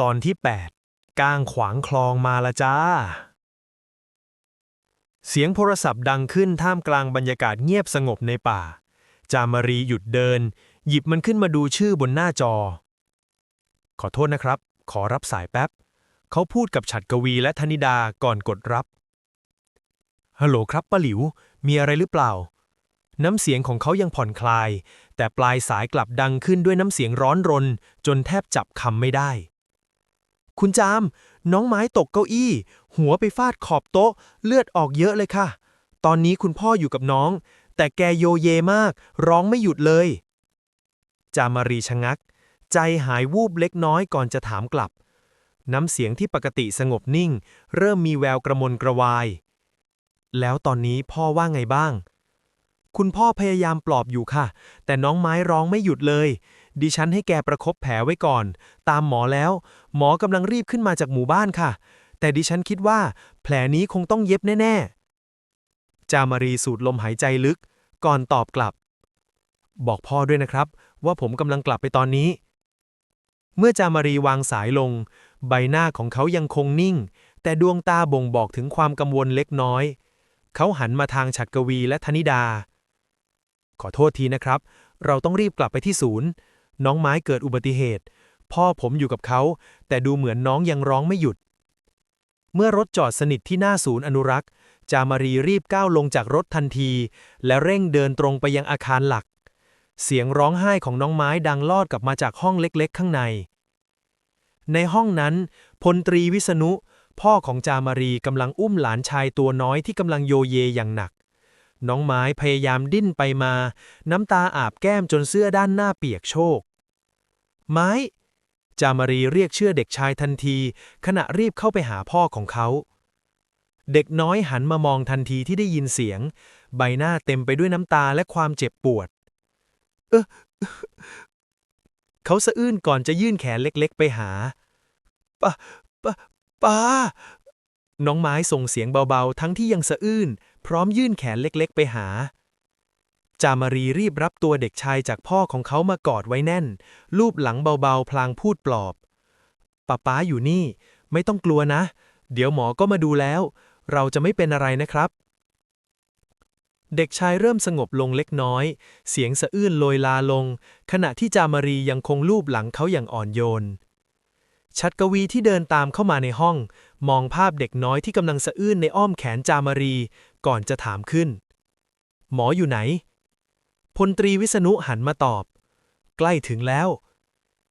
ตอนที่ 8 ก้างขวางคลองมาละจ้า เสียงโทรศัพท์ดังขึ้นท่ามกลางบรรยากาศเงียบสงบในป่า จามารีหยุดเดิน หยิบมันขึ้นมาดูชื่อบนหน้าจอ ขอโทษนะครับ ขอรับสายแป๊บ เขาพูดกับฉัดกวีและธนิดาก่อนกดรับ ฮัลโหลครับป้าหลิว มีอะไรหรือเปล่า น้ำเสียงของเขายังผ่อนคลาย แต่ปลายสายกลับดังขึ้นด้วยน้ำเสียงร้อนรน จนแทบจับคำไม่ได้ คุณจาม น้องไม้ตกเก้าอี้ หัวไปฟาดขอบโต๊ะ เลือดออกเยอะเลยค่ะ ตอนนี้คุณพ่ออยู่กับน้อง แต่แกโยเยมาก ร้องไม่หยุดเลย จามารีชะงัก ใจหายวูบเล็กน้อยก่อนจะถามกลับ น้ำเสียงที่ปกติสงบนิ่ง เริ่มมีแววกระมนกระวาย แล้วตอนนี้พ่อว่าไงบ้าง คุณพ่อพยายามปลอบอยู่ค่ะ แต่น้องไม้ร้องไม่หยุดเลย ดิฉันให้แกประคบแผลไว้ก่อน ตามหมอแล้ว หมอกำลังรีบขึ้นมาจากหมู่บ้านค่ะ แต่ดิฉันคิดว่า แผลนี้คงต้องเย็บแน่ๆ จามารีสูดลมหายใจลึก ก่อนตอบกลับ บอกพ่อด้วยนะครับ ว่าผมกำลังกลับไปตอนนี้ เมื่อจามารีวางสายลง ใบหน้าของเขายังคงนิ่ง แต่ดวงตาบ่งบอกถึงความกังวลเล็กน้อย เขาหันมาทางฉัดกวีและธนิดา ขอโทษทีนะครับ เราต้องรีบกลับไปที่ศูนย์ น้องไม้เกิดอุบัติเหตุ พ่อผมอยู่กับเขา แต่ดูเหมือนน้องยังร้องไม่หยุด เมื่อรถจอดสนิทที่หน้าศูนย์อนุรักษ์ จามารีรีบก้าวลงจากรถทันที และเร่งเดินตรงไปยังอาคารหลัก เสียงร้องไห้ของน้องไม้ดังลอดกลับมาจากห้องเล็กๆ ข้างใน ในห้องนั้น พลตรีวิษณุ พ่อของจามารีกำลังอุ้มหลานชายตัวน้อยที่กำลังโยเยอย่างหนัก น้องไม้พยายามดิ้นไปมา น้ำตาอาบแก้มจนเสื้อด้านหน้าเปียกโชก ไม้ จามารีเรียกเชื่อเด็กชายทันที ขณะรีบเข้าไปหาพ่อของเขา เด็กน้อยหันมามองทันทีที่ได้ยินเสียง ใบหน้าเต็มไปด้วยน้ำตาและความเจ็บปวด เออเขาสะอื้นก่อนจะยื่นแขนเล็กๆ ไปหาป้าป้าป้าน้องไม้ส่งเสียงเบาๆ ทั้งที่ยังสะอื้น พร้อมยื่นแขนเล็กๆ ไปหา จามารีรีบรับตัวเด็กชายจากพ่อของเขามากอดไว้แน่น ลูบหลังเบาๆ พลางพูดปลอบป้าป้าอยู่นี่ ไม่ต้องกลัวนะ เดี๋ยวหมอก็มาดูแล้ว เราจะไม่เป็นอะไรนะครับ เด็กชายเริ่มสงบลงเล็กน้อย เสียงสะอื้นโลยลาลง ขณะที่จามารียังคงลูบหลังเขาอย่างอ่อนโยนชัดกวีที่เดินตามเข้ามาในห้อง มองภาพเด็กน้อยที่กำลังสะอื้นในอ้อมแขนจามารี ก่อนจะถามขึ้น หมออยู่ไหน พลตรีวิษณุหันมาตอบ ใกล้ถึงแล้ว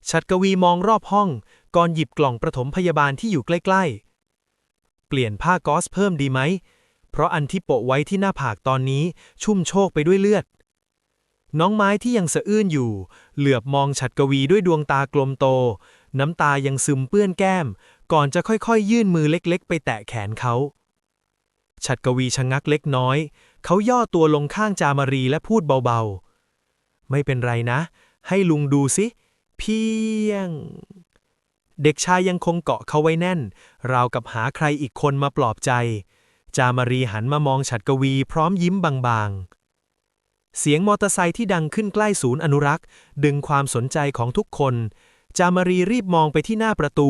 ชัดกวีมองรอบห้อง ก่อนหยิบกล่องประถมพยาบาลที่อยู่ใกล้ๆ เปลี่ยนผ้าก๊อซเพิ่มดีไหม เพราะอันที่โปะไว้ที่หน้าผากตอนนี้ชุ่มโชกไปด้วยเลือด น้องไม้ที่ยังสะอื้นอยู่ เหลือบมองฉัดกวีด้วยดวงตากลมโต น้ำตายังซึมเปื้อนแก้ม ก่อนจะค่อยๆ ยื่นมือเล็กๆ ไปแตะแขนเขา ฉัดกวีชะงักเล็กน้อย เขาย่อตัวลงข้างจามารีและพูดเบาๆ ไม่เป็นไรนะ ให้ลุงดูสิเพียง เด็กชายยังคงเกาะเขาไว้แน่น ราวกับหาใครอีกคนมาปลอบใจ จามารีหันมามองฉัดกวีพร้อมยิ้มบางๆเสียงมอเตอร์ไซค์ที่ดังขึ้นใกล้ศูนย์อนุรักษ์ ดึงความสนใจของทุกคน จามารีรีบมองไปที่หน้าประตู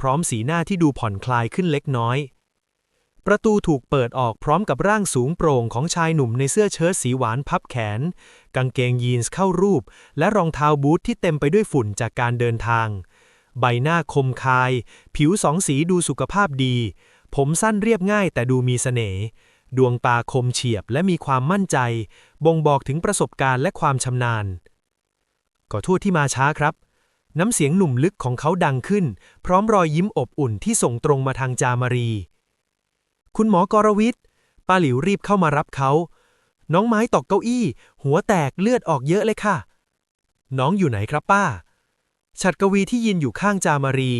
พร้อมสีหน้าที่ดูผ่อนคลายขึ้นเล็กน้อย ประตูถูกเปิดออกพร้อมกับร่างสูงโปร่งของชายหนุ่มในเสื้อเชิ้ตสีหวานพับแขน กางเกงยีนส์เข้ารูป และรองเท้าบูทที่เต็มไปด้วยฝุ่นจากการเดินทาง ใบหน้าคมคาย ผิวสองสีดูสุขภาพดี ผมสั้นเรียบง่ายแต่ดูมีเสน่ห์ ดวงตาคมเฉียบและมีความมั่นใจ บ่งบอกถึงประสบการณ์และความชำนาญขอโทษที่มาช้าครับ น้ำเสียงหนุ่มลึกของเขาดังขึ้น พร้อมรอยยิ้มอบอุ่นที่ส่งตรงมาทางจามารี คุณหมอกรวิทย์ป้าหลิวรีบเข้ามารับเขา น้องไม้ตกเก้าอี้ หัวแตกเลือดออกเยอะเลยค่ะ น้องอยู่ไหนครับป้า ฉัดกวีที่ยืนอยู่ข้างจามารี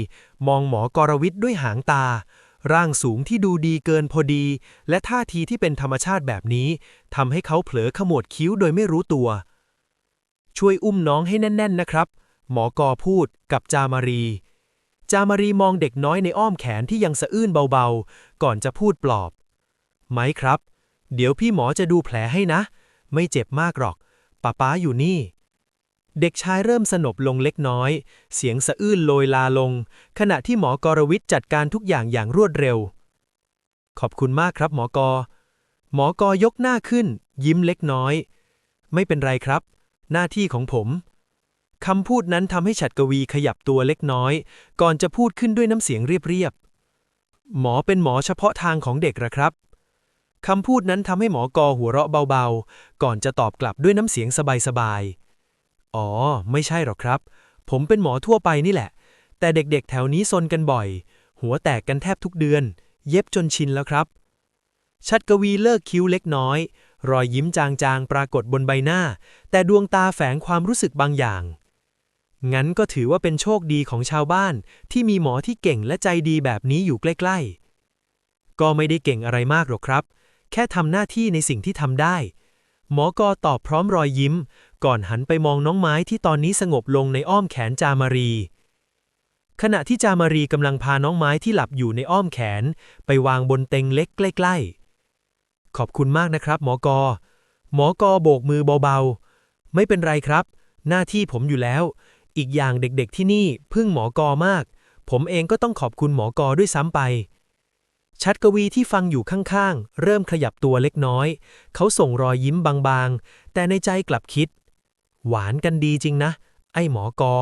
มองหมอกรวิทย์ด้วยหางตา ร่างสูงที่ดูดีเกินพอดี และท่าทีที่เป็นธรรมชาติแบบนี้ทำให้เขาเผลอขมวดคิ้วโดยไม่รู้ตัว ช่วยอุ้มน้องให้แน่น ๆ นะครับ หมอกอพูดกับจามารี จามารีมองเด็กน้อยในอ้อมแขนที่ยังสะอื้นเบาๆ ก่อนจะพูดปลอบ ไหมครับ เดี๋ยวพี่หมอจะดูแผลให้นะ ไม่เจ็บมากหรอกป้าป้าอยู่นี่ เด็กชายเริ่มสนบลงเล็กน้อย เสียงสะอื้นโลยลาลง ขณะที่หมอกรวิทย์จัดการทุกอย่างอย่างรวดเร็ว ขอบคุณมากครับหมอกอ หมอกอยกหน้าขึ้น ยิ้มเล็กน้อย ไม่เป็นไรครับ หน้าที่ของผม คำพูดนั้นทำให้ฉัดกวีขยับตัวเล็กน้อย ก่อนจะพูดขึ้นด้วยน้ำเสียงเรียบๆ หมอเป็นหมอเฉพาะทางของเด็กหรอครับ คำพูดนั้นทำให้หมอกอหัวเราะเบาๆ ก่อนจะตอบกลับด้วยน้ำเสียงสบายๆ อ๋อ ไม่ใช่หรอกครับ ผมเป็นหมอทั่วไปนี่แหละ แต่เด็กๆ แถวนี้ซนกันบ่อย หัวแตกกันแทบทุกเดือน เย็บจนชินแล้วครับ ชัดกวีเลิกคิ้วเล็กน้อย รอยยิ้มจางๆ ปรากฏบนใบหน้า แต่ดวงตาแฝงความรู้สึกบางอย่าง งั้นก็ถือว่าเป็นโชคดีของชาวบ้าน ที่มีหมอที่เก่งและใจดีแบบนี้อยู่ใกล้ๆ ก็ไม่ได้เก่งอะไรมากหรอกครับ แค่ทำหน้าที่ในสิ่งที่ทำได้ หมอกอตอบพร้อมรอยยิ้ม ก่อนหันไปมองน้องไม้ที่ตอนนี้สงบลงในอ้อมแขนจามารี ขณะที่จามารีกำลังพาน้องไม้ที่หลับอยู่ในอ้อมแขน ไปวางบนเต็งเล็กใกล้ๆ ขอบคุณมากนะครับ หมอกอ หมอกอโบกมือเบาๆ ไม่เป็นไรครับ หน้าที่ผมอยู่แล้ว อีกอย่างเด็กๆที่นี่พึ่งหมอกอมาก ผมเองก็ต้องขอบคุณหมอกอด้วยซ้ำไป ชัดกวีที่ฟังอยู่ข้างๆ เริ่มขยับตัวเล็กน้อย เขาส่งรอยยิ้มบางๆ แต่ในใจกลับคิด หวานกันดีจริงนะ ไอ้หมอกอ